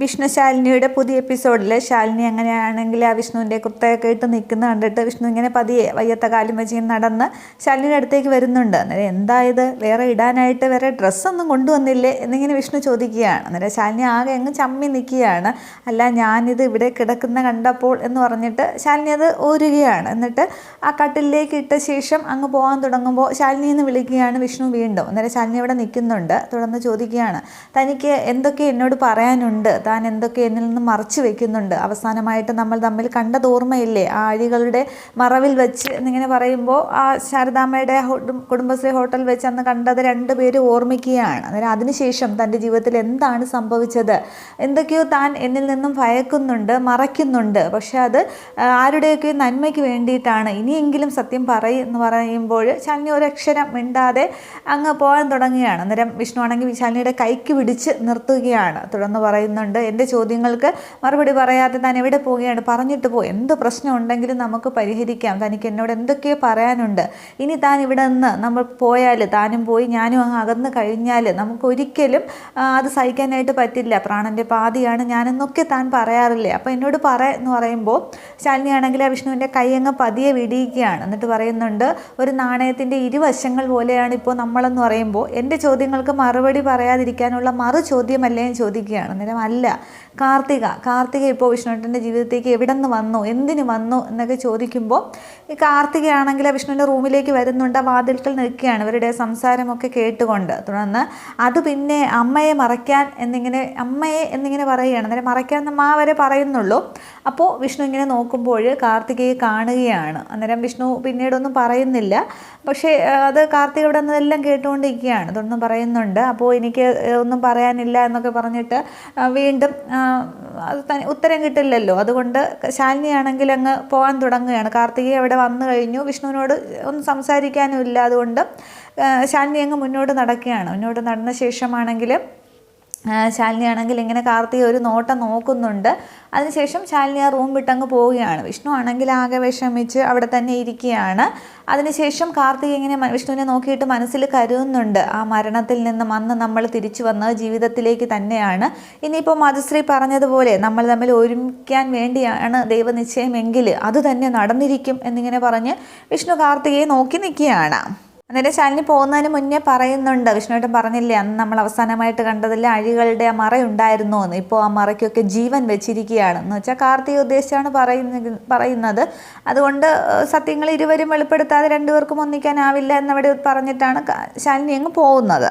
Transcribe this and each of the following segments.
വിഷ്ണു ശാലിനിയുടെ പുതിയ എപ്പിസോഡിൽ ശാലിനി അങ്ങനെയാണെങ്കിൽ ആ വിഷ്ണുവിന്റെ കുർത്തയൊക്കെ ഇട്ട് നിൽക്കുന്ന കണ്ടിട്ട് വിഷ്ണു ഇങ്ങനെ പതിയെ വയ്യത്ത കാലും വെച്ച് നടന്ന് ശാലിനിയുടെ അടുത്തേക്ക് വരുന്നുണ്ട്. അന്നേരം എന്തായത്? വേറെ ഇടാനായിട്ട് വേറെ ഡ്രസ്സൊന്നും കൊണ്ടുവന്നില്ലേ എന്നിങ്ങനെ വിഷ്ണു ചോദിക്കുകയാണ്. അന്നേരം ശാലിനി ആകെ അങ്ങ് ചമ്മി നിൽക്കുകയാണ്. അല്ല ഞാനിത് ഇവിടെ കിടക്കുന്ന കണ്ടപ്പോൾ എന്ന് പറഞ്ഞിട്ട് ശാലിനി അത് ഊരുകയാണ്. എന്നിട്ട് ആ കട്ടിലേക്ക് ഇട്ട ശേഷം അങ്ങ് പോകാൻ തുടങ്ങുമ്പോൾ ശാലിനി എന്ന് വിളിക്കുകയാണ് വിഷ്ണു വീണ്ടും. അന്നേരം ശാലിനി അവിടെ നിൽക്കുന്നുണ്ട്. തുടർന്ന് ചോദിക്കുകയാണ് തനിക്ക് എന്തൊക്കെ എന്നോട് പറയാനുണ്ട്? താൻ എന്തൊക്കെ എന്നിൽ നിന്ന് മറച്ചു വെക്കുന്നുണ്ട്. അവസാനമായിട്ട് നമ്മൾ തമ്മിൽ കണ്ടത് ഓർമ്മയില്ലേ? ആ അഴികളുടെ മറവിൽ വെച്ച് എന്നിങ്ങനെ പറയുമ്പോൾ ആ ശാരദാമ്മയുടെ കുടുംബശ്രീ ഹോട്ടൽ വെച്ച് അന്ന് കണ്ടത് രണ്ടുപേരും ഓർമ്മിക്കുകയാണ്. അന്നേരം അതിനുശേഷം തന്റെ ജീവിതത്തിൽ എന്താണ് സംഭവിച്ചത്? എന്തൊക്കെയോ താൻ എന്നിൽ നിന്നും ഭയക്കുന്നുണ്ട് മറയ്ക്കുന്നുണ്ട്. പക്ഷേ അത് ആരുടെയൊക്കെ നന്മയ്ക്ക് വേണ്ടിയിട്ടാണ്. ഇനിയെങ്കിലും സത്യം പറയും എന്ന് പറയുമ്പോൾ ശാലിനി ഒരക്ഷരം മിണ്ടാതെ അങ്ങ് പോകാൻ തുടങ്ങുകയാണ്. അന്നേരം വിഷ്ണു ആണെങ്കിൽ ശാലിനിയുടെ കൈക്ക് പിടിച്ച് നിർത്തുകയാണ്. തുടർന്ന് പറയുന്നുണ്ട് എന്റെ ചോദ്യങ്ങൾക്ക് മറുപടി പറയാതെ താൻ എവിടെ പോവുകയാണ്? പറഞ്ഞിട്ട് പോ. എന്ത് പ്രശ്നം ഉണ്ടെങ്കിലും നമുക്ക് പരിഹരിക്കാം. തനിക്ക് എന്നോട് എന്തൊക്കെ പറയാനുണ്ട്. ഇനി താൻ ഇവിടെ നിന്ന് നമ്മൾ പോയാൽ താനും പോയി ഞാനും അങ്ങ് അകന്ന് കഴിഞ്ഞാൽ നമുക്ക് ഒരിക്കലും അത് സഹിക്കാനായിട്ട് പറ്റില്ല. പ്രാണന്റെ പാതിയാണ് ഞാനെന്നൊക്കെ താൻ പറയാറില്ലേ? അപ്പോൾ എന്നോട് പറ എന്ന് പറയുമ്പോൾ ശാലിനിയാണെങ്കിൽ ആ വിഷ്ണുവിന്റെ കൈ അങ്ങ് പതിയെ വിടിയിക്കുകയാണ് എന്നിട്ട് പറയുന്നുണ്ട് ഒരു നാണയത്തിന്റെ ഇരുവശങ്ങൾ പോലെയാണ് ഇപ്പോൾ നമ്മളെന്ന് പറയുമ്പോൾ എന്റെ ചോദ്യങ്ങൾക്ക് മറുപടി പറയാതിരിക്കാനുള്ള മറു ചോദ്യമല്ലേ ചോദിക്കുകയാണ്. അന്നേരം അല്ല കാർത്തിക കാർത്തിക ഇപ്പോൾ വിഷ്ണുട്ടന്റെ ജീവിതത്തേക്ക് എവിടെ നിന്ന് വന്നു എന്തിനു വന്നു എന്നൊക്കെ ചോദിക്കുമ്പോൾ ഈ കാർത്തികയാണെങ്കിൽ വിഷ്ണുവിന്റെ റൂമിലേക്ക് വരുന്നുണ്ട് വാതിൽക്കൽ നിൽക്കുകയാണ് ഇവരുടെ സംസാരമൊക്കെ കേട്ടുകൊണ്ട്. തുടർന്ന് അത് പിന്നെ അമ്മയെ മറയ്ക്കാൻ എന്നിങ്ങനെ അമ്മയെ എന്നിങ്ങനെ പറയുകയാണ്. അന്നേരം മറയ്ക്കാൻ നമ്മ വരെ പറയുന്നുള്ളൂ. അപ്പോൾ വിഷ്ണു ഇങ്ങനെ നോക്കുമ്പോൾ കാർത്തികയെ കാണുകയാണ്. അന്നേരം വിഷ്ണു പിന്നീടൊന്നും പറയുന്നില്ല. പക്ഷേ അത് കാർത്തിക ഇവിടെ നിന്നെല്ലാം കേട്ടുകൊണ്ടിരിക്കുകയാണ്. അതൊന്നും പറയുന്നുണ്ട് അപ്പോൾ എനിക്ക് ഒന്നും പറയാനില്ല എന്നൊക്കെ പറഞ്ഞിട്ട് ആ, വീണ്ടും അത് തന്നെ ഉത്തരം കിട്ടില്ലല്ലോ. അതുകൊണ്ട് ശാലിനിയാണെങ്കിൽ അങ്ങ് പോകാൻ തുടങ്ങുകയാണ്. കാർത്തികേയ അവിടെ വന്നു കഴിഞ്ഞു. വിഷ്ണുവിനോട് ഒന്നും സംസാരിക്കാനും ഇല്ല. അതുകൊണ്ട് ശാലിനി അങ്ങ് മുന്നോട്ട് നടക്കുകയാണ്. മുന്നോട്ട് നടന്ന ശേഷമാണെങ്കിൽ ആ, ശാലിനി ആണെങ്കിൽ ഇങ്ങനെ കാർത്തിക ഒരു നോട്ടം നോക്കുന്നുണ്ട്. അതിനുശേഷം ശാലിനി ആ റൂം വിട്ടങ്ങ് പോവുകയാണ്. വിഷ്ണു ആണെങ്കിൽ ആകെ വിഷമിച്ച് അവിടെ തന്നെ ഇരിക്കുകയാണ്. അതിനുശേഷം കാർത്തിക ഇങ്ങനെ വിഷ്ണുവിനെ നോക്കിയിട്ട് മനസ്സിൽ കരുതുന്നുണ്ട്. ആ മരണത്തിൽ നിന്ന് അന്ന് നമ്മൾ തിരിച്ചു വന്നത് ജീവിതത്തിലേക്ക് തന്നെയാണ്. ഇനിയിപ്പോൾ മധുശ്രീ പറഞ്ഞതുപോലെ നമ്മൾ തമ്മിൽ ഒരുമിക്കാൻ വേണ്ടിയാണ് ദൈവനിശ്ചയമെങ്കിൽ അതുതന്നെ നടന്നിരിക്കും എന്നിങ്ങനെ പറഞ്ഞ് വിഷ്ണു കാർത്തികയെ നോക്കി നിൽക്കുകയാണ്. അന്നേരം ശാലിനി പോകുന്നതിന് മുന്നേ പറയുന്നുണ്ട് വിഷ്ണുവേട്ടൻ പറഞ്ഞില്ലേ അന്ന് നമ്മൾ അവസാനമായിട്ട് കണ്ടതിൽ അഴികളുടെ ആ മറയുണ്ടായിരുന്നു എന്ന്. ഇപ്പോൾ ആ മറയ്ക്കൊക്കെ ജീവൻ വെച്ചിരിക്കുകയാണ്. എന്ന് വെച്ചാൽ കാർത്തിക ഉദ്ദേശിച്ചാണ് പറയുന്നത് പറയുന്നത്. അതുകൊണ്ട് സത്യങ്ങൾ ഇരുവരും വെളിപ്പെടുത്താതെ രണ്ടുപേർക്കും ഒന്നിക്കാനാവില്ല എന്നവിടെ പറഞ്ഞിട്ടാണ് ശാലിനി അങ്ങ് പോകുന്നത്.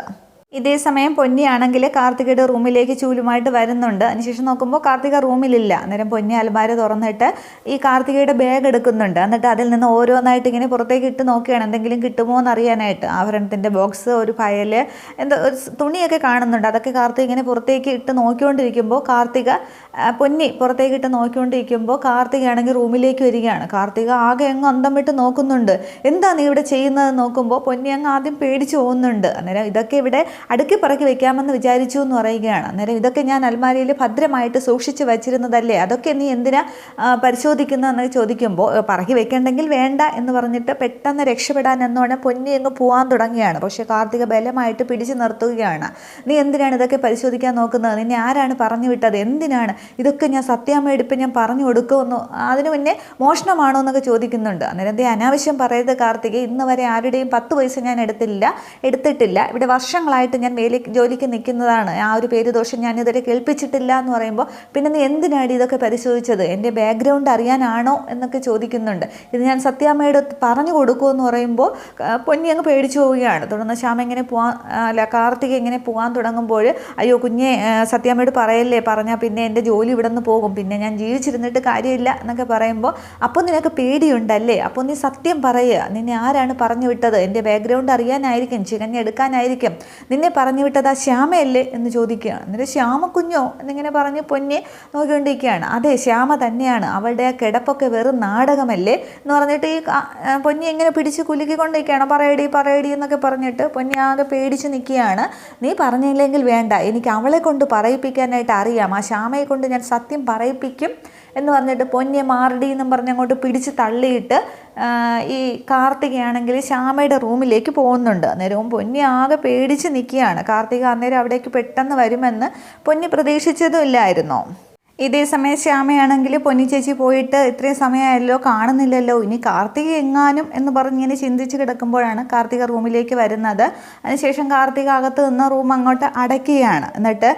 ഇതേ സമയം പൊന്നിയാണെങ്കിൽ കാർത്തികയുടെ റൂമിലേക്ക് ചൂലുമായിട്ട് വരുന്നുണ്ട്. അതിനുശേഷം നോക്കുമ്പോൾ കാർത്തിക റൂമിലില്ല. അന്നേരം പൊന്നി അലമാര തുറന്നിട്ട് ഈ കാർത്തികയുടെ ബാഗ് എടുക്കുന്നുണ്ട്. എന്നിട്ട് അതിൽ നിന്ന് ഓരോന്നായിട്ട് ഇങ്ങനെ പുറത്തേക്ക് ഇട്ട് നോക്കുകയാണ്. എന്തെങ്കിലും കിട്ടുമോ എന്ന് അറിയാനായിട്ട് ആഭരണത്തിന്റെ ബോക്സ് ഒരു ഫയൽ എന്തോ ഒരു തുണിയൊക്കെ കാണുന്നുണ്ട്. അതൊക്കെ കാർത്തിക ഇങ്ങനെ പുറത്തേക്ക് ഇട്ട് നോക്കിക്കൊണ്ടിരിക്കുമ്പോൾ കാർത്തിക പൊന്നി പുറത്തേക്ക് ഇട്ട് നോക്കിക്കൊണ്ടിരിക്കുമ്പോൾ കാർത്തികയാണെങ്കിൽ റൂമിലേക്ക് വരികയാണ്. കാർത്തിക ആകെ അങ്ങ് അന്തം വിട്ട് നോക്കുന്നുണ്ട്. എന്താ നീ ഇവിടെ ചെയ്യുന്നത് നോക്കുമ്പോൾ പൊന്നി അങ്ങ് ആദ്യം പേടിച്ചു പോകുന്നുണ്ട്. അന്നേരം ഇതൊക്കെ ഇവിടെ അടുക്കി പറക്കി വെക്കാമെന്ന് വിചാരിച്ചു എന്ന് പറയുകയാണ്. അന്നേരം ഇതൊക്കെ ഞാൻ അൽമാരിയിൽ ഭദ്രമായിട്ട് സൂക്ഷിച്ച് വച്ചിരുന്നതല്ലേ? അതൊക്കെ നീ എന്തിനാ പരിശോധിക്കുന്നതെന്ന് ചോദിക്കുമ്പോൾ "ഏ, പറക്കി വെക്കണ്ടെങ്കിൽ വേണ്ട എന്ന് പറഞ്ഞിട്ട് പെട്ടെന്ന് രക്ഷപ്പെടാൻ എന്നോണം പൊന്നി അങ്ങ് പോകാൻ തുടങ്ങിയാണ് പക്ഷേ കാർത്തിക ബലമായിട്ട് പിടിച്ചു നിർത്തുകയാണ്. നീ എന്തിനാണ് ഇതൊക്കെ പരിശോധിക്കാൻ നോക്കുന്നത്? നിന്നെ ആരാണ് പറഞ്ഞു വിട്ടത്? എന്തിനാണ്? ഇതൊക്കെ ഞാൻ സത്യാമ്മയെടുപ്പ് ഞാൻ പറഞ്ഞു കൊടുക്കുമെന്ന് അതിന് മുന്നേ മോഷണമാണോ എന്നൊക്കെ ചോദിക്കുന്നുണ്ട്. അന്നേരം എന്തേ അനാവശ്യം പറയരുത് കാർത്തിക. ഇന്ന് വരെ ആരുടെയും പത്ത് പൈസ ഞാൻ എടുത്തില്ല എടുത്തിട്ടില്ല. ഇവിടെ വർഷങ്ങളായിട്ട് ഞാൻ മേലേക്ക് ജോലിക്ക് നിൽക്കുന്നതാണ്. ആ ഒരു പേര് ദോഷം ഞാൻ ഇതുവരെ കേൾപ്പിച്ചിട്ടില്ല എന്ന് പറയുമ്പോൾ പിന്നെ നീ എന്തിനാണ് ഇതൊക്കെ പരിശോധിച്ചത്? എന്റെ ബാക്ക്ഗ്രൗണ്ട് അറിയാനാണോ എന്നൊക്കെ ചോദിക്കുന്നുണ്ട്. ഇത് ഞാൻ സത്യാമ്മയുടെ പറഞ്ഞു കൊടുക്കുമെന്ന് പറയുമ്പോൾ പൊന്നി അങ്ങ് പേടിച്ചു പോവുകയാണ്. തുടർന്ന് ശ്യാമ എങ്ങനെ പോവാൻ അല്ല കാർത്തിക ഇങ്ങനെ പോകാൻ തുടങ്ങുമ്പോൾ അയ്യോ കുഞ്ഞെ സത്യാമ്മയോട് പറയല്ലേ പറഞ്ഞാൽ പിന്നെ എന്റെ ജോലി ഇവിടെ നിന്ന് പോകും. പിന്നെ ഞാൻ ജീവിച്ചിരുന്നിട്ട് കാര്യമില്ല എന്നൊക്കെ പറയുമ്പോൾ അപ്പോൾ നിനക്ക് പേടിയുണ്ടല്ലേ? അപ്പോൾ നീ സത്യം പറയുക. നിന്നെ ആരാണ് പറഞ്ഞു വിട്ടത്? എന്റെ ബാക്ക്ഗ്രൗണ്ട് അറിയാനായിരിക്കും ചികഞ്ഞെടുക്കാനായിരിക്കും. നിന്നെ പറഞ്ഞു വിട്ടത് ആ ശ്യാമയല്ലേ എന്ന് ചോദിക്കുകയാണ്. എന്നിട്ട് ശ്യാമ കുഞ്ഞോ എന്നിങ്ങനെ പറഞ്ഞ് പൊന്നെ നോക്കിക്കൊണ്ടിരിക്കുകയാണ്. അതെ ശ്യാമ തന്നെയാണ്. അവളുടെ ആ കിടപ്പൊക്കെ വെറും നാടകമല്ലേ എന്ന് പറഞ്ഞിട്ട് ഈ പൊന്നി എങ്ങനെ പിടിച്ച് കുലുക്കിക്കൊണ്ടിരിക്കുകയാണ്. പറയടി പറയടി എന്നൊക്കെ പറഞ്ഞിട്ട് പൊന്നി ആകെ പേടിച്ച് നിൽക്കുകയാണ്. നീ പറഞ്ഞില്ലെങ്കിൽ വേണ്ട. എനിക്ക് അവളെ കൊണ്ട് പറയിപ്പിക്കാനായിട്ട് അറിയാം. ആ ശ്യാമയെ കൊണ്ട് ഞാൻ സത്യം പറയിപ്പിക്കും. എന്ന് പറഞ്ഞിട്ട് പൊന്നിയെ മാറടി എന്നും പറഞ്ഞ് അങ്ങോട്ട് പിടിച്ച് തള്ളിയിട്ട് ഈ കാർത്തികയാണെങ്കിൽ ശ്യാമയുടെ റൂമിലേക്ക് പോകുന്നുണ്ട്. അന്നേരവും പൊന്നി ആകെ പേടിച്ച് നിൽക്കുകയാണ് കാർത്തിക അന്നേരം അവിടേക്ക് പെട്ടെന്ന് വരുമെന്ന് പൊന്നി പ്രതീക്ഷിച്ചതും ഇല്ലായിരുന്നോ. ഇതേ സമയം ശ്യാമയാണെങ്കിൽ പൊന്നി ചേച്ചി പോയിട്ട് ഇത്രയും സമയമായല്ലോ കാണുന്നില്ലല്ലോ ഇനി കാർത്തിക എങ്ങാനും എന്ന് പറഞ്ഞ് ഇങ്ങനെ ചിന്തിച്ച് കിടക്കുമ്പോഴാണ് കാർത്തിക റൂമിലേക്ക് വരുന്നത്. അതിനുശേഷം കാർത്തിക അകത്ത് നിന്ന് റൂം അങ്ങോട്ട് അടയ്ക്കുകയാണ്. എന്നിട്ട്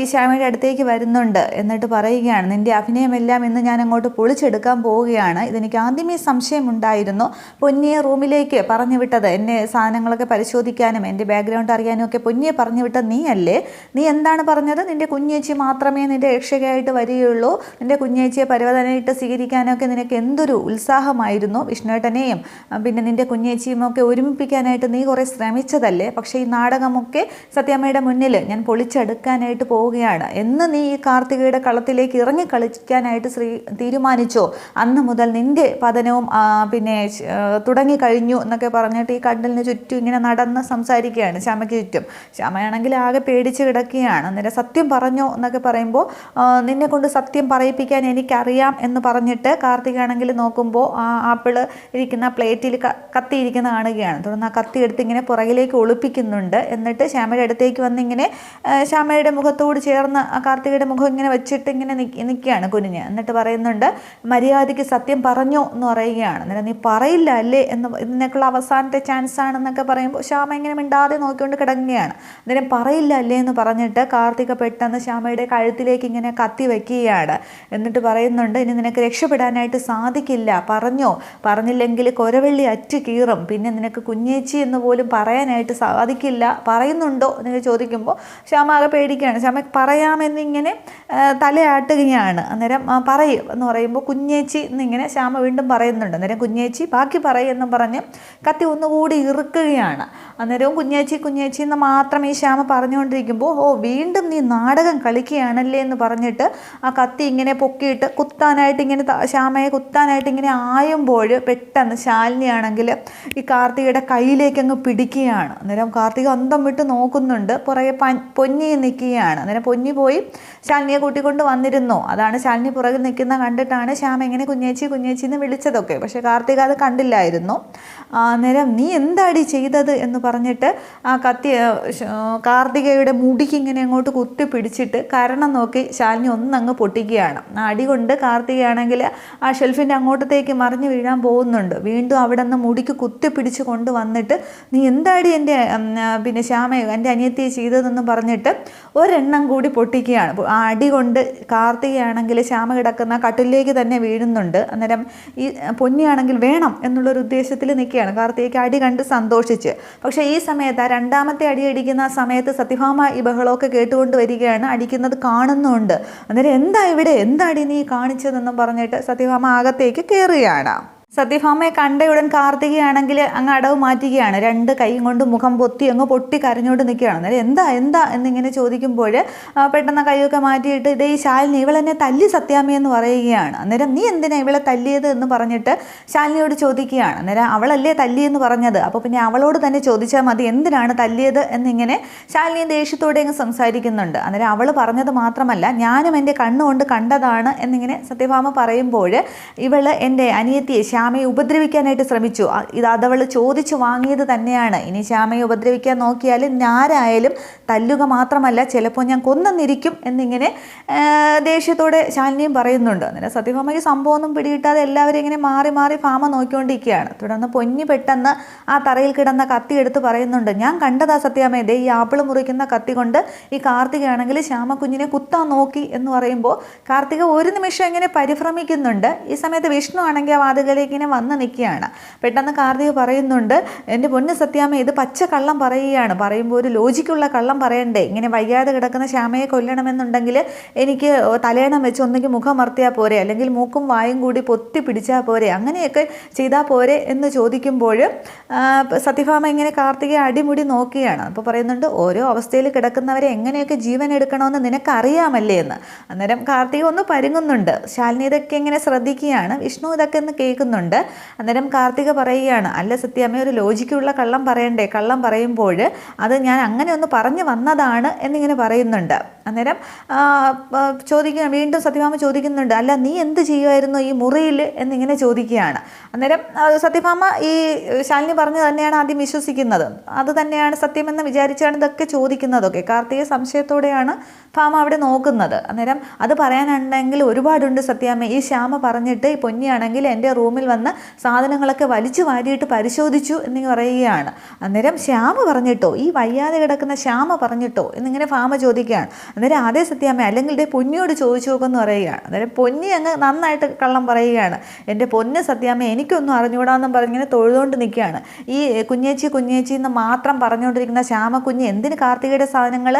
ഈ ശ്യാമയുടെ അടുത്തേക്ക് വരുന്നുണ്ട് എന്നിട്ട് പറയുകയാണ്. നിന്റെ അഭിനയമെല്ലാം ഇന്ന് ഞാൻ അങ്ങോട്ട് പൊളിച്ചെടുക്കാൻ പോവുകയാണ്. ഇതെനിക്ക് ആദ്യമേ സംശയമുണ്ടായിരുന്നു. പൊന്നിയെ റൂമിലേക്ക് പറഞ്ഞു വിട്ടത്. എന്നെ സാധനങ്ങളൊക്കെ പരിശോധിക്കാനും എന്റെ ബാക്ക്ഗ്രൗണ്ട് അറിയാനും ഒക്കെ പൊന്നിയെ പറഞ്ഞു വിട്ട നീ അല്ലേ നീ എന്താണ് പറഞ്ഞത്? നിന്റെ കുഞ്ഞേച്ചി മാത്രമേ നിന്റെ രക്ഷകയായിട്ട് വരികയുള്ളൂ. നിന്റെ കുഞ്ഞേച്ചിയെ പരവതനായിട്ട് സ്വീകരിക്കാനൊക്കെ നിനക്ക് എന്തൊരു ഉത്സാഹമായിരുന്നു വിഷ്ണുവേട്ടനെയും. പിന്നെ നിന്റെ കുഞ്ഞേച്ചിയും ഒക്കെ ഒരുമിപ്പിക്കാനായിട്ട് നീ കുറേ ശ്രമിച്ചതല്ലേ? പക്ഷേ ഈ നാടകമൊക്കെ സത്യാമ്മയുടെ മുന്നിൽ ഞാൻ പൊളിച്ചെടുക്കാനായിട്ട് പോവുകയാണ്. എന്ന് നീ ഈ കാർത്തികയുടെ കളത്തിലേക്ക് ഇറങ്ങി കളിക്കാനായിട്ട് ശ്രീ തീരുമാനിച്ചോ? അന്ന് മുതൽ നിന്റെ പതനവും പിന്നെ തുടങ്ങിക്കഴിഞ്ഞു എന്നൊക്കെ പറഞ്ഞിട്ട് ഈ കണ്ടലിന് ചുറ്റും ഇങ്ങനെ നടന്ന് സംസാരിക്കുകയാണ് ശ്യാമയ്ക്ക് ചുറ്റും. ശ്യാമയാണെങ്കിൽ ആകെ പേടിച്ച് കിടക്കുകയാണ്. അന്നേരം സത്യം പറഞ്ഞോ എന്നൊക്കെ പറയുമ്പോൾ നിന്നെ കൊണ്ട് സത്യം പറയിപ്പിക്കാൻ എനിക്കറിയാം എന്ന് പറഞ്ഞിട്ട് കാർത്തികാണെങ്കിൽ നോക്കുമ്പോൾ ആ ആപ്പിൾ ഇരിക്കുന്ന പ്ലേറ്റിൽ കത്തിയിരിക്കുന്ന കാണുകയാണ്. തുടർന്ന് ആ കത്തി എടുത്ത് ഇങ്ങനെ പുറകിലേക്ക് ഒളിപ്പിക്കുന്നുണ്ട്. എന്നിട്ട് ശ്യാമയുടെ അടുത്തേക്ക് വന്ന് ഇങ്ങനെ ശ്യാമയുടെ മുഖത്തോട് ചേർന്ന് ആ കാർത്തികയുടെ മുഖം ഇങ്ങനെ വെച്ചിട്ട് ഇങ്ങനെ നിൽക്കുകയാണ് കുനിഞ്ഞ്. എന്നിട്ട് പറയുന്നുണ്ട് മര്യാദയ്ക്ക് സത്യം പറഞ്ഞു എന്ന് പറയുകയാണ്. അന്നേരം നീ പറയില്ല അല്ലേ? എന്ന് ഇതിനേക്കുള്ള അവസാനത്തെ ചാൻസ് ആണെന്നൊക്കെ പറയുമ്പോൾ ശ്യാമ ഇങ്ങനെ മിണ്ടാതെ നോക്കിക്കൊണ്ട് കിടങ്ങുകയാണ് അന്നേരം പറയില്ല അല്ലേ? എന്ന് പറഞ്ഞിട്ട് കാർത്തിക പെട്ടെന്ന് ശ്യാമയുടെ കഴുത്തിലേക്ക് ഇങ്ങനെ കത്തി വയ്ക്കുകയാണ് എന്നിട്ട് പറയുന്നുണ്ട് ഇനി നിനക്ക് രക്ഷപ്പെടാനായിട്ട് സാധിക്കില്ല. പറഞ്ഞോ? പറഞ്ഞില്ലെങ്കിൽ കൊരവള്ളി അറ്റ് കീറും. പിന്നെ നിനക്ക് കുഞ്ഞേച്ചി എന്ന് പോലും പറയാനായിട്ട് സാധിക്കില്ല. പറയുന്നുണ്ടോ? എന്ന് ചോദിക്കുമ്പോൾ ശ്യാമ ആകെ പേടിക്കുകയാണ്. ശ്യാമ പറയാമെന്നിങ്ങനെ തലയാട്ടുകയാണ്. അന്നേരം പറയും എന്ന് പറയുമ്പോൾ കുഞ്ഞേച്ചി എന്നിങ്ങനെ ശ്യാമ വീണ്ടും പറയുന്നുണ്ട്. അന്നേരം കുഞ്ഞേച്ചി ബാക്കി പറയുമെന്നും പറഞ്ഞ് കത്തി ഒന്നുകൂടി ഇറുക്കുകയാണ്. അന്നേരവും കുഞ്ഞേച്ചി കുഞ്ഞേച്ചി എന്ന് മാത്രം ഈ ശ്യാമ പറഞ്ഞുകൊണ്ടിരിക്കുമ്പോൾ ഓ വീണ്ടും നീ നാടകം കളിക്കുകയാണല്ലേ? എന്ന് പറഞ്ഞിട്ട് ആ കത്തി ഇങ്ങനെ പൊക്കിയിട്ട് കുത്താനായിട്ട് ഇങ്ങനെ ശ്യാമയെ കുത്താനായിട്ട് ഇങ്ങനെ ആയുമ്പോൾ പെട്ടെന്ന് ശാലിനിയാണെങ്കിൽ ഈ കാർത്തികയുടെ കയ്യിലേക്ക് അങ്ങ് പിടിക്കുകയാണ്. അന്നേരം കാർത്തിക അന്തം വിട്ട് നോക്കുന്നുണ്ട്. പുറകെ പൊന്നി നിൽക്കുകയാണ്. അന്നേരം പൊന്നി പോയി ശാലിനിയെ കൂട്ടിക്കൊണ്ട് വന്നിരുന്നു. അതാണ് ശാലിനി പുറകിൽ നിൽക്കുന്ന കണ്ടിട്ടാണ് ശ്യാമ ഇങ്ങനെ കുഞ്ഞേച്ചി കുഞ്ഞേച്ചി എന്ന് വിളിച്ചതൊക്കെ. പക്ഷേ കാർത്തിക അത് കണ്ടില്ലായിരുന്നു. അന്നേരം നീ എന്താടി ചെയ്തത്? എന്ന് പറഞ്ഞിട്ട് ആ കത്തി കാർത്തികയുടെ മുടിക്ക് ഇങ്ങനെ അങ്ങോട്ട് കുത്തി പിടിച്ചിട്ട് കരണം നോക്കി ശാലിനി ഒന്നങ്ങ് പൊട്ടിക്കുകയാണ്. ആ അടി കൊണ്ട് കാർത്തികയാണെങ്കിൽ ആ ഷെൽഫിന്റെ അങ്ങോട്ടത്തേക്ക് മറിഞ്ഞു വീഴാൻ പോകുന്നുണ്ട്. വീണ്ടും അവിടെ നിന്ന് മുടിക്ക് കുത്തി പിടിച്ച് കൊണ്ടുവന്നിട്ട് നീ എന്താടി എന്റെ പിന്നെ ശ്യാമയോ എന്റെ അനിയത്തിയെ ചെയ്തതെന്ന് പറഞ്ഞിട്ട് ഒരെണ്ണം കൂടി പൊട്ടിക്കുകയാണ്. ആ അടി കൊണ്ട് കാർത്തികയാണെങ്കിൽ ശ്യാമ കിടക്കുന്ന കട്ടിലേക്ക് തന്നെ വീഴുന്നുണ്ട്. അന്നേരം ഈ പൊന്നിയാണെങ്കിൽ വേണം എന്നുള്ളൊരു ഉദ്ദേശത്തിൽ നിൽക്കുകയാണ്. കാർത്തികയ്ക്ക് അടി കണ്ട് സന്തോഷിച്ച്. പക്ഷേ ഈ സമയത്ത് ആ രണ്ടാമത്തെ അടി അടിക്കുന്ന സമയത്ത് സത്യഭാമ ഈ ബഹളമൊക്കെ കേട്ടുകൊണ്ട് വരികയാണ്. അടിക്കുന്നത് കാണുന്നുണ്ട്. അന്നേരം എന്താ ഇവിടെ? എന്താടി നീ കാണിച്ചതെന്നും പറഞ്ഞിട്ട് സത്യഭാമ അകത്തേക്ക് കയറുകയാണ് സത്യഭാമയെ കണ്ടയുടൻ കാർത്തികയാണെങ്കിൽ അങ്ങ് അടവ് മാറ്റുകയാണ്. രണ്ട് കൈയും കൊണ്ട് മുഖം പൊത്തി അങ്ങ് പൊട്ടി കരഞ്ഞുകൊണ്ട് നിൽക്കുകയാണ്. അന്നേരം എന്താ എന്താ എന്നിങ്ങനെ ചോദിക്കുമ്പോൾ പെട്ടെന്ന് കൈയൊക്കെ മാറ്റിയിട്ട് ഇതേ ഈ ശാലിനി ഇവൾ എന്നെ തല്ലി സത്യാമ്മയെന്ന് പറയുകയാണ്. അന്നേരം നീ എന്തിനാ ഇവളെ തല്ലിയത്? എന്ന് പറഞ്ഞിട്ട് ശാലിനിയോട് ചോദിക്കുകയാണ്. അന്നേരം അവളല്ലേ തല്ലിയെന്ന് പറഞ്ഞത്? അപ്പോൾ പിന്നെ അവളോട് തന്നെ ചോദിച്ചാൽ മതി എന്തിനാണ് തല്ലിയത്? എന്നിങ്ങനെ ശാലിനി ദേഷ്യത്തോടെ അങ്ങ് സംസാരിക്കുന്നുണ്ട്. അന്നേരം അവൾ പറഞ്ഞത് മാത്രമല്ല ഞാനും എന്റെ കണ്ണുകൊണ്ട് കണ്ടതാണ്. എന്നിങ്ങനെ സത്യഭാമ പറയുമ്പോൾ ഇവൾ എന്റെ അനിയത്തിയെ ശ്യാമയെ ഉപദ്രവിക്കാനായിട്ട് ശ്രമിച്ചു. ഇത് അതവൾ ചോദിച്ചു വാങ്ങിയത് തന്നെയാണ്. ഇനി ശ്യാമയെ ഉപദ്രവിക്കാൻ നോക്കിയാൽ ഞാരായാലും തല്ലുക മാത്രമല്ല ചിലപ്പോൾ ഞാൻ കൊന്നെന്നിരിക്കും എന്നിങ്ങനെ ദേഷ്യത്തോടെ ശാലിനിയും പറയുന്നുണ്ട്. അങ്ങനെ സത്യഭാമയ്ക്ക് സംഭവമൊന്നും പിടികിട്ടാതെ എല്ലാവരും ഇങ്ങനെ മാറി മാറി ഫാമ നോക്കിക്കൊണ്ടിരിക്കുകയാണ്. തുടർന്ന് പൊന്നി പെട്ടെന്ന് ആ തറയിൽ കിടന്ന കത്തി എടുത്ത് പറയുന്നുണ്ട് ഞാൻ കണ്ടതാ സത്യാമേ ദേ ഈ ആപ്പിൾ മുറിക്കുന്ന കത്തി കൊണ്ട് ഈ കാർത്തികയാണെങ്കിൽ ശ്യാമക്കുഞ്ഞിനെ കുത്താൻ നോക്കി എന്ന് പറയുമ്പോൾ കാർത്തിക ഒരു നിമിഷം ഇങ്ങനെ പരിഭ്രമിക്കുന്നുണ്ട്. ഈ സമയത്ത് വിഷ്ണു ആണെങ്കിൽ ആ വാതിലേക്ക് ഇങ്ങനെ വന്ന് നിൽക്കുകയാണ്. പെട്ടെന്ന് കാർത്തിക പറയുന്നുണ്ട് എന്റെ പൊന്ന് സത്യാമ്മ ഇത് പച്ച കള്ളം പറയുകയാണ്. പറയുമ്പോൾ ഒരു ലോജിക്കുള്ള കള്ളം പറയണ്ടേ? ഇങ്ങനെ വയ്യാതെ കിടക്കുന്ന ശ്യാമയെ കൊല്ലണമെന്നുണ്ടെങ്കിൽ എനിക്ക് തലേണം വെച്ച് ഒന്നെങ്കിൽ മുഖം മർത്തിയാൽ പോരെ അല്ലെങ്കിൽ മൂക്കും വായും കൂടി പൊത്തി പിടിച്ചാൽ പോരെ അങ്ങനെയൊക്കെ ചെയ്താൽ പോരെ എന്ന് ചോദിക്കുമ്പോൾ സത്യഭാമ ഇങ്ങനെ കാർത്തികയെ അടിമുടി നോക്കുകയാണ്. അപ്പോൾ പറയുന്നുണ്ട് ഓരോ അവസ്ഥയിൽ കിടക്കുന്നവരെ എങ്ങനെയൊക്കെ ജീവൻ എടുക്കണമെന്ന് നിനക്കറിയാമല്ലേ എന്ന്? അന്നേരം കാർത്തിക ഒന്ന് പരുങ്ങുന്നുണ്ട്. ശാലിനി ഇതൊക്കെ ഇങ്ങനെ ശ്രദ്ധിക്കുകയാണ്. വിഷ്ണു ഇതൊക്കെ ഒന്ന് കേൾക്കുന്നുണ്ട്. നോക്കുന്നുണ്ട് അന്നേരം കാർത്തിക പറയുകയാണ് അല്ല സത്യാമ്മ ഒരു ലോജിക്കുള്ള കള്ളം പറയണ്ടേ? കള്ളം പറയുമ്പോൾ അത് ഞാൻ അങ്ങനെ ഒന്ന് പറഞ്ഞു വന്നതാണ് എന്നിങ്ങനെ പറയുന്നുണ്ട്. അന്നേരം ചോദിക്കുക വീണ്ടും സത്യഭാമ ചോദിക്കുന്നുണ്ട്. അല്ല നീ എന്ത് ചെയ്യുമായിരുന്നു ഈ മുറിയിൽ എന്നിങ്ങനെ ചോദിക്കുകയാണ്. അന്നേരം സത്യഭാമ ഈ ശാലിനി പറഞ്ഞു തന്നെയാണ് ആദ്യം വിശ്വസിക്കുന്നത്. അത് തന്നെയാണ് സത്യമെന്ന് വിചാരിച്ചാണ് ഇതൊക്കെ ചോദിക്കുന്നതൊക്കെ. കാർത്തിക സംശയത്തോടെയാണ് ഭാമ അവിടെ നോക്കുന്നത്. അന്നേരം അത് പറയാനുണ്ടെങ്കിൽ ഒരുപാടുണ്ട് സത്യാമ്മ. ഈ ശ്യാമ പറഞ്ഞിട്ട് ഈ പൊന്നിയാണെങ്കിൽ എന്റെ റൂമിൽ വന്ന് സാധനങ്ങളൊക്കെ വലിച്ചു വാരിയിട്ട് പരിശോധിച്ചു എന്നിങ്ങനെ പറയുകയാണ്. അന്നേരം ശ്യാമ പറഞ്ഞിട്ടോ? ഈ വയ്യാതെ കിടക്കുന്ന ശ്യാമ പറഞ്ഞിട്ടോ? എന്നിങ്ങനെ ഭാമ ചോദിക്കുകയാണ്. അന്നേരം അതേ സത്യാമ്മ അല്ലെങ്കിൽ ഇതേ പൊന്നിയോട് ചോദിച്ചു നോക്കുമെന്ന് പറയുകയാണ്. അന്നേരം പൊന്നി അങ്ങ് നന്നായിട്ട് കള്ളം പറയുകയാണ്. എന്റെ പൊന്ന് സത്യാമ്മ എനിക്കൊന്നും അറിഞ്ഞുകൂടാന്നും പറഞ്ഞിങ്ങനെ തൊഴുതുകൊണ്ട് നിൽക്കുകയാണ്. ഈ കുഞ്ഞേച്ചി കുഞ്ഞേച്ചി എന്ന് മാത്രം പറഞ്ഞുകൊണ്ടിരിക്കുന്ന ശ്യാമക്കുഞ്ഞ് എന്തിന് കാർത്തികയുടെ സാധനങ്ങൾ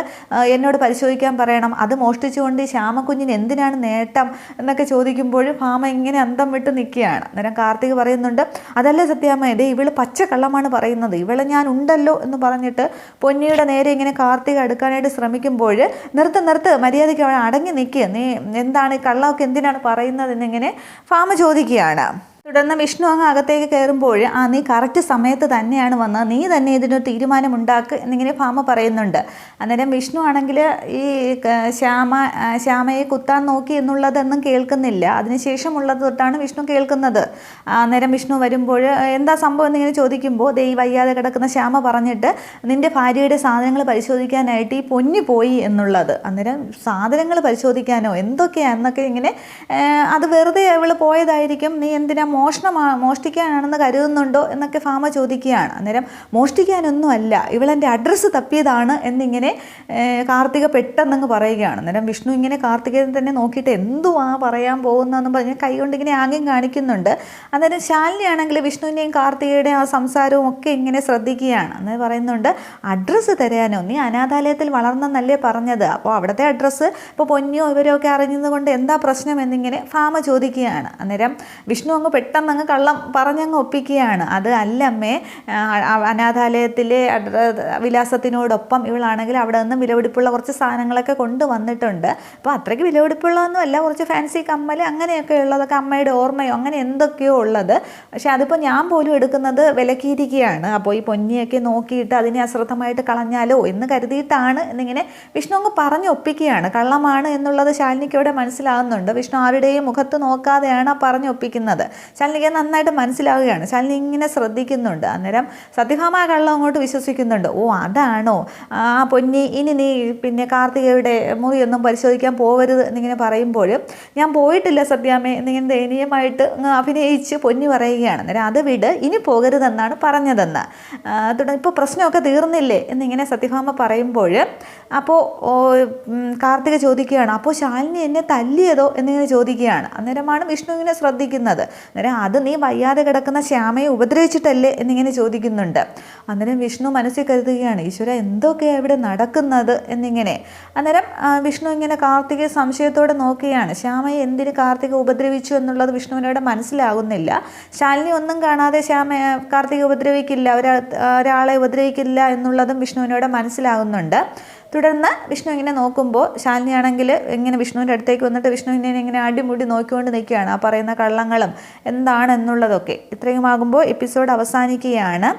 എന്നോട് പരിശോധിക്കാൻ പറയണം? അത് മോഷ്ടിച്ചുകൊണ്ട് ഈ ശ്യാമക്കുഞ്ഞിന് എന്തിനാണ് നേട്ടം എന്നൊക്കെ ചോദിക്കുമ്പോൾ ഭാമ ഇങ്ങനെ അന്തം വിട്ട് നിൽക്കുകയാണ്. അന്നേരം കാർത്തിക പറയുന്നുണ്ട് അതല്ലേ സത്യാമ്മ ഇതേ ഇവൾ പച്ച കള്ളമാണ് പറയുന്നത്. ഇവളെ ഞാൻ ഉണ്ടല്ലോ എന്ന് പറഞ്ഞിട്ട് പൊന്നിയുടെ നേരെ ഇങ്ങനെ കാർത്തിക എടുക്കാനായിട്ട് ശ്രമിക്കുമ്പോൾ നിർത്ത് നിർത്ത് മര്യാദയ്ക്ക് അവൻ അടങ്ങി നിൽക്കുക നീ എന്താണ് കള്ളമൊക്കെ എന്തിനാണ് പറയുന്നത് എന്നിങ്ങനെ ഫാമ ചോദിക്കുകയാണ്. തുടർന്ന് വിഷ്ണു അങ്ങ് അകത്തേക്ക് കയറുമ്പോൾ ആ നീ കറക്റ്റ് സമയത്ത് തന്നെയാണ് വന്നത്. നീ തന്നെ ഇതിനൊരു തീരുമാനമുണ്ടാക്ക് എന്നിങ്ങനെ ഭാമ പറയുന്നുണ്ട്. അന്നേരം വിഷ്ണു ആണെങ്കിൽ ഈ ശ്യാമ ശ്യാമയെ കുത്താൻ നോക്കി എന്നുള്ളതൊന്നും കേൾക്കുന്നില്ല. അതിനുശേഷമുള്ളത് തൊട്ടാണ് വിഷ്ണു കേൾക്കുന്നത്. അന്നേരം വിഷ്ണു വരുമ്പോൾ എന്താ സംഭവം? എന്നിങ്ങനെ ചോദിക്കുമ്പോൾ ദൈ വയ്യാതെ കിടക്കുന്ന ശ്യാമ പറഞ്ഞിട്ട് നിന്റെ ഭാര്യയുടെ സാധനങ്ങൾ പരിശോധിക്കാനായിട്ട് ഈ പൊന്നു പോയി എന്നുള്ളത്. അന്നേരം സാധനങ്ങൾ പരിശോധിക്കാനോ? എന്തൊക്കെയാണെന്നൊക്കെ ഇങ്ങനെ അത് വെറുതെ അവൾ പോയതായിരിക്കും. നീ എന്തിനാ മോഷണമാ മോഷ്ടിക്കാനാണെന്ന് കരുതുന്നുണ്ടോ എന്നൊക്കെ ഫാമ ചോദിക്കുകയാണ്. അന്നേരം മോഷ്ടിക്കാനൊന്നുമല്ല ഇവളെന്റെ അഡ്രസ്സ് തപ്പിയതാണ് എന്നിങ്ങനെ കാർത്തിക പെട്ടെന്നങ്ങ് പറയുകയാണ്. അന്നേരം വിഷ്ണു ഇങ്ങനെ കാർത്തികയെ തന്നെ നോക്കിയിട്ട് എന്തുവാ പറയാൻ പോകുന്നതെന്ന് പറഞ്ഞ് കൈകൊണ്ട് ഇങ്ങനെ ആംഗ്യം കാണിക്കുന്നുണ്ട്. അന്നേരം ശാലിനി ആണെങ്കിൽ വിഷ്ണുവിന്റെയും കാർത്തികയുടെയും ആ സംസാരവും ഒക്കെ ഇങ്ങനെ ശ്രദ്ധിക്കുകയാണ്. അന്നേരം പറയുന്നുണ്ട് അഡ്രസ്സ് തരാനോ? നീ അനാഥാലയത്തിൽ വളർന്നെന്നല്ലേ പറഞ്ഞത്. അപ്പോൾ അവിടുത്തെ അഡ്രസ്സ് ഇപ്പോൾ പൊന്നിയോ ഇവരോ ഒക്കെ അറിഞ്ഞത് കൊണ്ട് എന്താ പ്രശ്നം? എന്നിങ്ങനെ ഫാമ ചോദിക്കുകയാണ്. അന്നേരം വിഷ്ണു അങ്ങ് പെട്ടെന്ന് അങ്ങ് കള്ളം പറഞ്ഞങ്ങ് ഒപ്പിക്കുകയാണ്. അത് അല്ലമ്മേ അനാഥാലയത്തിലെ വിലാസത്തിനോടൊപ്പം ഇവളാണെങ്കിൽ അവിടെ നിന്ന് വിലപിടിപ്പുള്ള കുറച്ച് സാധനങ്ങളൊക്കെ കൊണ്ടുവന്നിട്ടുണ്ട്. അപ്പോൾ അത്രയ്ക്ക് വിലപിടിപ്പുള്ളതൊന്നും അല്ല കുറച്ച് ഫാൻസി കമ്മൽ അങ്ങനെയൊക്കെ ഉള്ളതൊക്കെ അമ്മയുടെ ഓർമ്മയോ അങ്ങനെ എന്തൊക്കെയോ ഉള്ളത്. പക്ഷെ അതിപ്പോൾ ഞാൻ പോലും എടുക്കുന്നത് വിലക്കിയിരിക്കുകയാണ് അപ്പോൾ ഈ പൊന്നിയൊക്കെ നോക്കിയിട്ട് അതിനെ അശ്രദ്ധമായിട്ട് കളഞ്ഞാലോ എന്ന് കരുതിയിട്ടാണ് എന്നിങ്ങനെ വിഷ്ണു അങ്ങ് പറഞ്ഞു ഒപ്പിക്കുകയാണ്. കള്ളമാണ് എന്നുള്ളത് ശാലിനിക്ക് ഇവിടെ മനസ്സിലാകുന്നുണ്ട് വിഷ്ണു ആരുടെയും മുഖത്ത് നോക്കാതെയാണ് ആ പറഞ്ഞു ഒപ്പിക്കുന്നത്. ശാലിനിക്ക് നന്നായിട്ട് മനസ്സിലാവുകയാണ്. ശാലിനി ഇങ്ങനെ ശ്രദ്ധിക്കുന്നുണ്ട്. അന്നേരം സത്യഭാമ കള്ളം അങ്ങോട്ട് വിശ്വസിക്കുന്നുണ്ട്. ഓ അതാണോ? ആ പൊന്നി ഇനി നീ പിന്നെ കാർത്തികയുടെ മുറിയൊന്നും പരിശോധിക്കാൻ പോകരുത് എന്നിങ്ങനെ പറയുമ്പോൾ ഞാൻ പോയിട്ടില്ല സത്യാമ്മ. എന്നിങ്ങനെ ദയനീയമായിട്ട് അഭിനയിച്ച് പൊന്നി പറയുകയാണ്. അന്നേരം അത് വിട്. ഇനി പോകരുതെന്നാണ് പറഞ്ഞതെന്ന്. തുടങ്ങി ഇപ്പോൾ പ്രശ്നമൊക്കെ തീർന്നില്ലേ? എന്നിങ്ങനെ സത്യഭാമ പറയുമ്പോൾ അപ്പോൾ കാർത്തിക ചോദിക്കുകയാണ്. അപ്പോൾ ശാലിനി എന്നെ തല്ലിയതോ? എന്നിങ്ങനെ ചോദിക്കുകയാണ്. അന്നേരമാണ് വിഷ്ണു ഇങ്ങനെ ശ്രദ്ധിക്കുന്നത്. അന്നേരം അത് നീ വയ്യാതെ കിടക്കുന്ന ശ്യാമയെ ഉപദ്രവിച്ചിട്ടല്ലേ എന്നിങ്ങനെ ചോദിക്കുന്നുണ്ട്. അന്നേരം വിഷ്ണു മനസ്സിൽ കരുതുകയാണ് ഈശ്വര എന്തൊക്കെയാണ് ഇവിടെ നടക്കുന്നത്? എന്നിങ്ങനെ. അന്നേരം വിഷ്ണു ഇങ്ങനെ കാർത്തികയെ സംശയത്തോടെ നോക്കുകയാണ്. ശ്യാമയെ എന്തിന് കാർത്തിക ഉപദ്രവിച്ചു എന്നുള്ളത് വിഷ്ണുവിനോട് മനസ്സിലാകുന്നില്ല. ശാലിനി ഒന്നും കാണാതെ ശ്യാമ കാർത്തിക ഉപദ്രവിക്കില്ല ഒരാളെ ഉപദ്രവിക്കില്ല എന്നുള്ളതും വിഷ്ണുവിനോട് മനസ്സിലാകുന്നുണ്ട്. തുടർന്ന് വിഷ്ണു ഇങ്ങനെ നോക്കുമ്പോൾ ശാലിനിയാണെങ്കിൽ ഇങ്ങനെ വിഷ്ണുവിന്റെ അടുത്തേക്ക് വന്നിട്ട് വിഷ്ണു ഇങ്ങനെ ഇങ്ങനെ അടിമുടി നോക്കിക്കൊണ്ട് നിൽക്കുകയാണ് ആ പറയുന്ന കള്ളങ്ങളും എന്താണെന്നുള്ളതൊക്കെ. ഇത്രയും ആകുമ്പോൾ എപ്പിസോഡ് അവസാനിക്കുകയാണ്.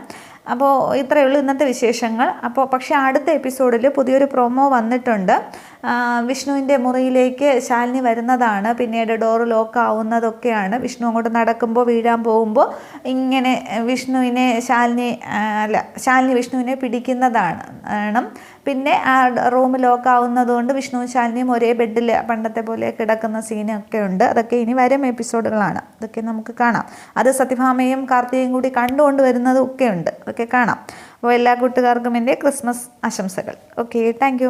അപ്പോൾ ഇത്രയേ ഉള്ളൂ ഇന്നത്തെ വിശേഷങ്ങൾ. അപ്പോൾ പക്ഷേ അടുത്ത എപ്പിസോഡിൽ പുതിയൊരു പ്രൊമോ വന്നിട്ടുണ്ട്. വിഷ്ണുവിന്റെ മുറിയിലേക്ക് ശാലിനി വരുന്നതാണ്. പിന്നീട് ഡോറ് ലോക്ക് ആവുന്നതൊക്കെയാണ്. വിഷ്ണു അങ്ങോട്ട് നടക്കുമ്പോൾ വീഴാൻ പോകുമ്പോൾ ഇങ്ങനെ വിഷ്ണുവിനെ ശാലിനി അല്ല ശാലിനി വിഷ്ണുവിനെ പിടിക്കുന്നതാണ്. പിന്നെ ആ റൂം ലോക്ക് ആവുന്നതുകൊണ്ട് വിഷ്ണുവും ശാലിനിയും ഒരേ ബെഡിൽ പണ്ടത്തെ പോലെ കിടക്കുന്ന സീനൊക്കെ ഉണ്ട്. അതൊക്കെ ഇനി വരും എപ്പിസോഡുകളാണ്. അതൊക്കെ നമുക്ക് കാണാം. അത് സത്യഭാമയും കാർത്തികയും കൂടി കണ്ടുകൊണ്ട് ഒക്കെ ഉണ്ട്. അതൊക്കെ കാണാം. അപ്പോൾ എല്ലാ കൂട്ടുകാർക്കും എന്റെ ക്രിസ്മസ് ആശംസകൾ. Okay thank